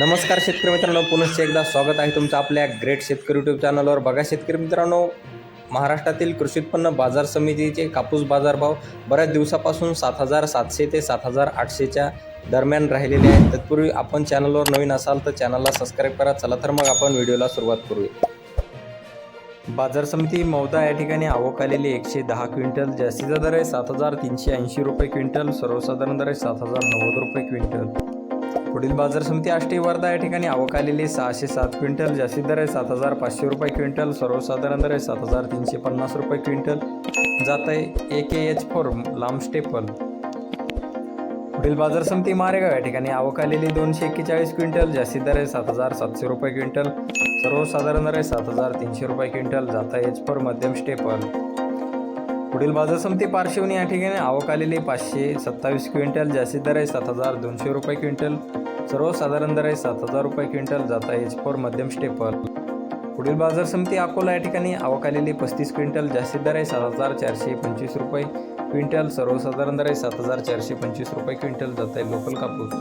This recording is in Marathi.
नमस्कार शेतकरी मित्रांनो पुनश्च एकदा स्वागत आहे तुमचं आपल्या ग्रेट शेतकरी यूट्यूब चॅनलवर बघा शेतकरी मित्रांनो महाराष्ट्रातील कृषी उत्पन्न बाजार समितीचे कापूस बाजारभाव बऱ्याच दिवसापासून सात हजार सातशे ते सात हजार आठशेच्या दरम्यान राहिलेले आहेत. तत्पूर्वी आपण चॅनलवर नवीन असाल तर चॅनलला सबस्क्राईब करा. चला तर मग आपण व्हिडिओला सुरुवात करूया. बाजार समिती मौदा या ठिकाणी आवक आलेली एकशे दहा क्विंटल जास्तीचा दर आहे. सात हजार तीनशे ऐंशी रुपये क्विंटल सर्वसाधारण दर आहे सात हजार नव्वद रुपये क्विंटल. पुढील बाजार समिती आष्टी वर्धा या ठिकाणी आवक आलेली सहाशे सात क्विंटल जास्तीत दर आहे सात हजार पाचशे रुपये क्विंटल सर्वसाधारण दर आहे सात हजार तीनशे पन्नास रुपये क्विंटल. जात आहे ए के एच फोर लांब स्टेपल. पुढील बाजार समिती मारेगाव या ठिकाणी आवक आलेली दोनशे एक्केचाळीस क्विंटल जास्तीत दर आहे सात हजार सातशे रुपये क्विंटल. सर्वसाधारण दर आहे सात हजार तीनशे रुपये क्विंटल. जाता एच फोर मध्यम स्टेपल. पुढील बाजार समिती पार्श्वनी या ठिकाणी आवक आलेली पाचशे सत्तावीस क्विंटल जास्तीत दर आहे सात हजार दोनशे रुपये क्विंटल. सर्वसाधारण दर आहे सात हजार रुपये क्विंटल जाता एच फोर मध्यम स्टेपल पुढील बाजार समिती अकोला या ठिकाणी आवक आलेली पस्तीस क्विंटल जास्तीत दर आहे सात हजार चारशे पंचवीस रुपये क्विंटल सर्वसाधारण दर आहे सात हजार चारशे पंचवीस रुपये क्विंटल जात आहे लोकल कापूस.